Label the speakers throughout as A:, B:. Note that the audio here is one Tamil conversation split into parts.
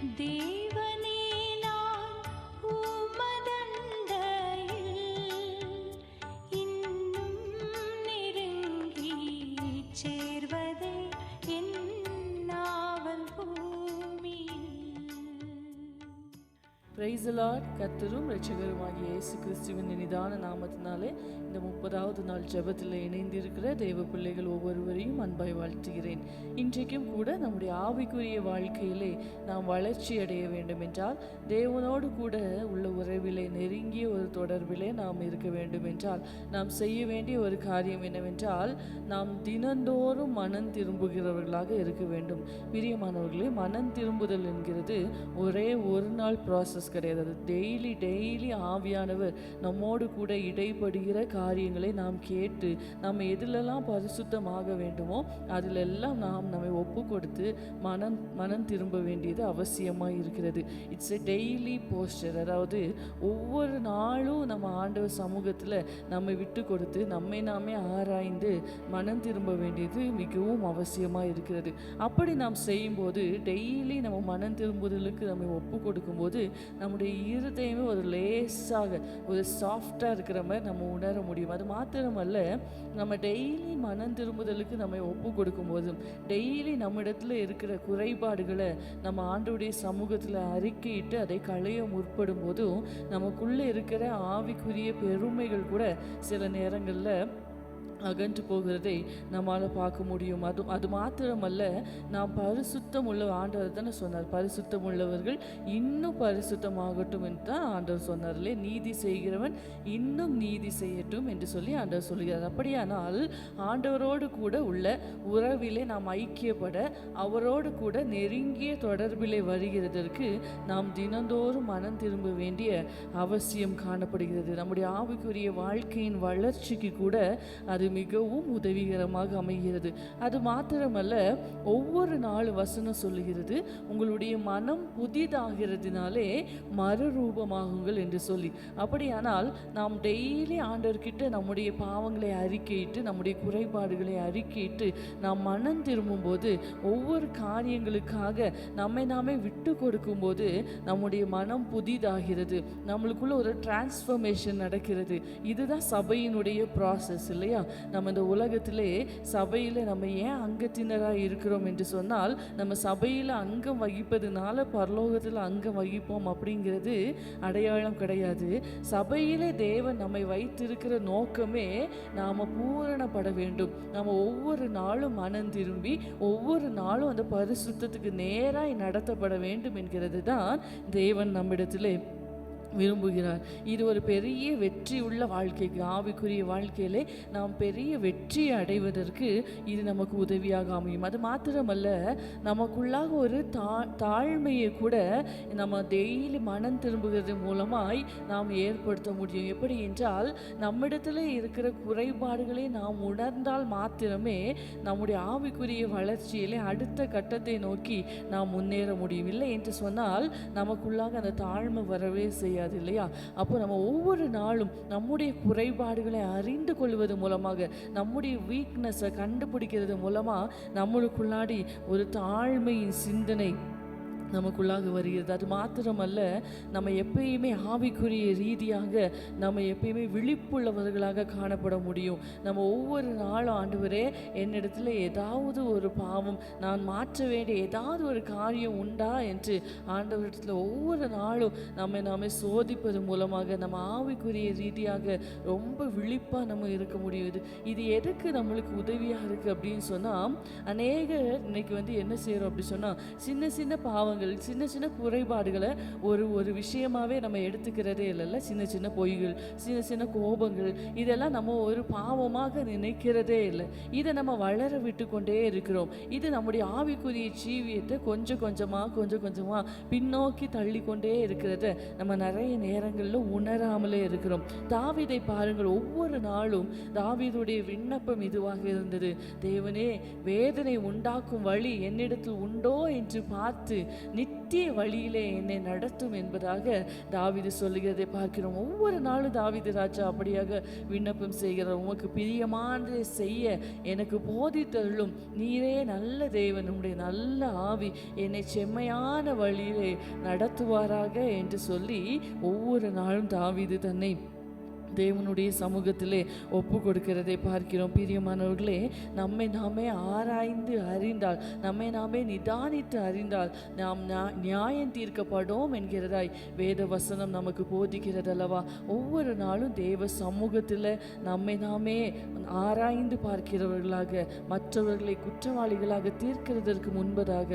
A: देव பிரைசலாட் கத்தரும் ரட்சகருமாகிய இயேசு கிறிஸ்துவின் நிதான நாமத்தினாலே இந்த முப்பதாவது நாள் ஜபத்தில் இணைந்திருக்கிற தெய்வ பிள்ளைகள் ஒவ்வொருவரையும் அன்பாய் வாழ்த்துகிறேன் இன்றைக்கும் கூட நம்முடைய ஆவிக்குரிய வாழ்க்கையிலே நாம் வளர்ச்சி அடைய வேண்டும் என்றால் தேவனோடு கூட உள்ள உறவிலே நெருங்கிய ஒரு தொடர்பிலே நாம் இருக்க வேண்டும் என்றால் நாம் செய்ய வேண்டிய ஒரு காரியம் என்னவென்றால் நாம் தினந்தோறும் மனம் திரும்புகிறவர்களாக இருக்க வேண்டும் பிரியமானவர்களே மனம் திரும்புதல் என்கிறது ஒரே ஒரு நாள் ப்ராசஸ் கிடையாது டெய்லி டெய்லி ஆவியானவர் நம்மோடு கூட இடைப்படுகிற காரியங்களை நாம் கேட்டு நம்ம எதிலெல்லாம் பரிசுத்தமாக வேண்டுமோ அதிலெல்லாம் நாம் நம்மை ஒப்பு கொடுத்து மனம் மனம் திரும்ப வேண்டியது அவசியமாக இருக்கிறது இட்ஸ் எ டெய்லி போஸ்டர் அதாவது ஒவ்வொரு நாளும் நம்ம ஆண்டவர் சமூகத்தில் நம்மை விட்டு கொடுத்து நம்மை நாமே ஆராய்ந்து மனம் திரும்ப வேண்டியது மிகவும் அவசியமாக இருக்கிறது அப்படி நாம் செய்யும்போது டெய்லி நம்ம மனம் திரும்புதலுக்கு நம்மை ஒப்பு கொடுக்கும்போது நம்முடைய இருதயமே ஒரு லேஸாக ஒரு சாஃப்டாக இருக்கிற மாதிரி நம்ம உணர முடியும் அது மாத்திரமல்ல நம்ம டெய்லி மனம் திரும்புதலுக்கு நம்ம ஒப்பு கொடுக்கும் போதும் டெய்லி நம்மிடத்தில் இருக்கிற குறைபாடுகளை நம்ம ஆண்டோடைய சமூகத்தில் அறிக்கையிட்டு அதை களைய முற்படும் போதும் நமக்குள்ளே இருக்கிற ஆவிக்குரிய பெருமைகள் கூட சில நேரங்களில் அகன்று போகிறதை நம்மால் பார்க்க முடியும் அது அது மாத்திரமல்ல நாம் பரிசுத்தம் உள்ள ஆண்டவர் தானே சொன்னார் பரிசுத்தம் உள்ளவர்கள் இன்னும் பரிசுத்தமாகட்டும் என்று தான் ஆண்டவர் சொன்னார்லே நீதி செய்கிறவன் இன்னும் நீதி செய்யட்டும் என்று சொல்லி ஆண்டவர் சொல்கிறார் அப்படியானால் ஆண்டவரோடு கூட உள்ள உறவிலே நாம் ஐக்கியப்பட அவரோடு கூட நெருங்கிய தொடர்பிலே வருகிறதற்கு நாம் தினந்தோறும் மனம் திரும்ப வேண்டிய அவசியம் காணப்படுகிறது நம்முடைய ஆவிக்குரிய வாழ்க்கையின் வளர்ச்சிக்கு கூட அது மிகவும் உதவிகரமாக அமைகிறது அது மாத்திரமல்ல ஒவ்வொரு நாள் வசனம் சொல்லுகிறது உங்களுடைய மனம் புதிதாகிறதுனாலே மறுரூபமாகுங்கள் என்று சொல்லி அப்படியானால் நாம் டெய்லி ஆண்டவர்கிட்ட நம்முடைய பாவங்களை அறிக்கையிட்டு நம்முடைய குறைபாடுகளை அறிக்கையிட்டு நாம் மனம் திரும்பும்போது ஒவ்வொரு காரியங்களுக்காக நம்மை நாமே விட்டு கொடுக்கும்போது நம்முடைய மனம் புதிதாகிறது நம்மளுக்குள்ள ஒரு டிரான்ஸ்ஃபர்மேஷன் நடக்கிறது இதுதான் சபையினுடைய ப்ராசஸ் இல்லையா நம்ம இந்த உலகத்திலே சபையில் நம்ம ஏன் அங்கத்தினராக இருக்கிறோம் என்று சொன்னால் நம்ம சபையில் அங்கம் வகிப்பதுனால பரலோகத்தில் அங்கம் வகிப்போம் அப்படிங்கிறது அடையாளம் கிடையாது சபையிலே தேவன் நம்மை வைத்திருக்கிற நோக்கமே நாம் பூரணப்பட வேண்டும் நம்ம ஒவ்வொரு நாளும் மனம் திரும்பி ஒவ்வொரு நாளும் அந்த பரிசுத்தத்துக்கு நேராய் நடத்தப்பட வேண்டும் என்கிறது தான் தேவன் நம்மிடத்திலே விரும்புகிறார் இது ஒரு பெரிய வெற்றி உள்ள வாழ்க்கைக்கு ஆவிக்குரிய வாழ்க்கையிலே நாம் பெரிய வெற்றி அடைவதற்கு இது நமக்கு உதவியாக அமையும் அது மாத்திரமல்ல நமக்குள்ளாக ஒரு தா தாழ்மையை கூட நம்ம டெய்லி மனம் திரும்புகிறது மூலமாய் நாம் ஏற்படுத்த முடியும் எப்படி என்றால் நம்மிடத்தில் இருக்கிற குறைபாடுகளை நாம் உணர்ந்தால் மாத்திரமே நம்முடைய ஆவிக்குரிய வளர்ச்சியிலே அடுத்த கட்டத்தை நோக்கி நாம் முன்னேற முடியும் இல்லை என்று சொன்னால் நமக்குள்ளாக அந்த தாழ்மை வரவே செய்ய முடியாது இல்லையா அப்போ நம்ம ஒவ்வொரு நாளும் நம்முடைய குறைபாடுகளை அறிந்து கொள்வது மூலமாக நம்முடைய வீக்னஸை கண்டுபிடிக்கிறது மூலமாக நம்மளுக்குள்ளாடி ஒரு தாழ்மையின் சிந்தனை நமக்குள்ளாக வருகிறது அது மாத்திரமல்ல நம்ம எப்பயுமே ஆவிக்குரிய ரீதியாக நம்ம எப்பயுமே விழிப்புள்ளவர்களாக காணப்பட முடியும் நம்ம ஒவ்வொரு நாளும் ஆண்டவரே என்னிடத்தில் ஏதாவது ஒரு பாவம் நான் மாற்ற வேண்டிய ஏதாவது ஒரு காரியம் உண்டா என்று ஆண்டவரிடத்தில் ஒவ்வொரு நாளும் நம்ம நாமே சோதிப்பது மூலமாக நம்ம ஆவிக்குரிய ரீதியாக ரொம்ப விழிப்பாக நம்ம இருக்க முடியுது இது எதுக்கு நம்மளுக்கு உதவியாக இருக்குது அப்படின்னு சொன்னால் அநேகர் இன்னைக்கு வந்து என்ன செய்கிறோம் அப்படி சொன்னால் சின்ன சின்ன பாவங்கள் பாவங்கள் சின்ன சின்ன குறைபாடுகளை ஒரு ஒரு விஷயமாகவே நம்ம எடுத்துக்கிறதே இல்லைல்ல சின்ன சின்ன பொய்கள் சின்ன சின்ன கோபங்கள் இதெல்லாம் நம்ம ஒரு பாவமாக நினைக்கிறதே இல்லை இதை நம்ம வளர விட்டு கொண்டே இருக்கிறோம் இது நம்முடைய ஆவிக்குரிய ஜீவியத்தை கொஞ்சம் கொஞ்சமாக கொஞ்சம் கொஞ்சமாக பின்னோக்கி தள்ளி கொண்டே இருக்கிறத நம்ம நிறைய நேரங்களில் உணராமலே இருக்கிறோம் தாவிதை பாருங்கள் ஒவ்வொரு நாளும் தாவிதுடைய விண்ணப்பம் இதுவாக இருந்தது தேவனே வேதனை உண்டாக்கும் வழி என்னிடத்தில் உண்டோ என்று பார்த்து நித்திய வழியிலே என்னை நடத்தும் என்பதாக தாவிது சொல்லுகிறதை பார்க்கிறோம் ஒவ்வொரு நாளும் தாவிது ராஜா அப்படியாக விண்ணப்பம் செய்கிறார் உமக்கு பிரியமானதை செய்ய எனக்கு போதித்தருளும் நீரே நல்ல தேவன் உடைய நல்ல ஆவி என்னை செம்மையான வழியிலே நடத்துவாராக என்று சொல்லி ஒவ்வொரு நாளும் தாவிது தன்னை தேவனுடைய சமூகத்திலே ஒப்பு கொடுக்கிறதை பார்க்கிறோம் பிரியமானவர்களே நம்மை நாமே ஆராய்ந்து அறிந்தால் நம்மை நாமே நிதானித்து அறிந்தால் நாம் நியாயம் தீர்க்கப்படும் என்கிறதாய் வேத வசனம் நமக்கு போதிக்கிறது அல்லவா ஒவ்வொரு நாளும் தேவ சமூகத்தில் நம்மை நாமே ஆராய்ந்து பார்க்கிறவர்களாக மற்றவர்களை குற்றவாளிகளாக தீர்க்கிறதற்கு முன்பதாக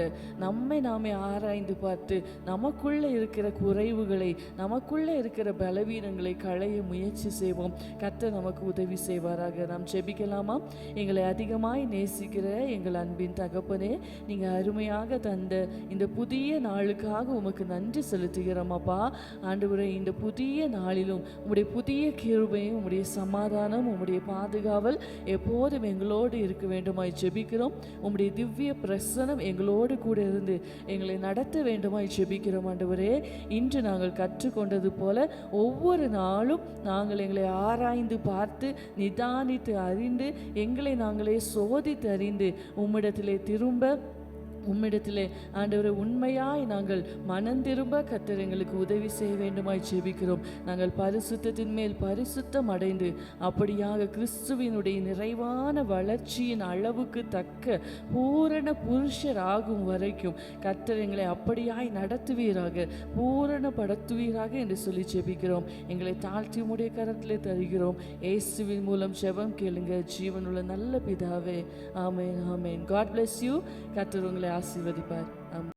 A: நம்மை நாமே ஆராய்ந்து பார்த்து நமக்குள்ளே இருக்கிற குறைவுகளை நமக்குள்ளே இருக்கிற பலவீனங்களை களைய முயற்சி முயற்சி செய்வோம் கத்த நமக்கு உதவி செய்வாராக நாம் செபிக்கலாமா எங்களை அதிகமாய் நேசிக்கிற எங்கள் அன்பின் தகப்பனே நீங்கள் அருமையாக தந்த இந்த புதிய நாளுக்காக உமக்கு நன்றி செலுத்துகிறோமாப்பா ஆண்டு இந்த புதிய நாளிலும் உங்களுடைய புதிய கிருபையும் உங்களுடைய சமாதானம் உங்களுடைய பாதுகாவல் எப்போதும் எங்களோடு இருக்க வேண்டுமாய் செபிக்கிறோம் உங்களுடைய திவ்ய பிரசனம் எங்களோடு கூட இருந்து எங்களை நடத்த வேண்டுமாய் செபிக்கிறோம் ஆண்டவரே இன்று நாங்கள் கற்றுக்கொண்டது போல ஒவ்வொரு நாளும் நாங்கள் நாங்கள் எங்களை ஆராய்ந்து பார்த்து நிதானித்து அறிந்து எங்களை நாங்களே சோதித்து அறிந்து உம்மிடத்திலே திரும்ப உம்மிடத்திலே ஆண்டவரை உண்மையாய் நாங்கள் மனந்திரும்ப கத்தர் எங்களுக்கு உதவி செய்ய வேண்டுமாய் ஜெபிக்கிறோம் நாங்கள் பரிசுத்தத்தின் மேல் பரிசுத்தம் அடைந்து அப்படியாக கிறிஸ்துவினுடைய நிறைவான வளர்ச்சியின் அளவுக்கு தக்க பூரண புருஷர் ஆகும் வரைக்கும் கத்தர் எங்களை அப்படியாய் நடத்துவீராக பூரணப்படுத்துவீராக என்று சொல்லி ஜெபிக்கிறோம் எங்களை தாழ்த்தி உடைய கரத்திலே தருகிறோம் ஏசுவின் மூலம் ஜெபம் கேளுங்க ஜீவனுள்ள நல்ல பிதாவே ஆமேன் ஆமேன் காட் பிளஸ் யூ கத்தர் உங்களை graças e de Pai. Amém.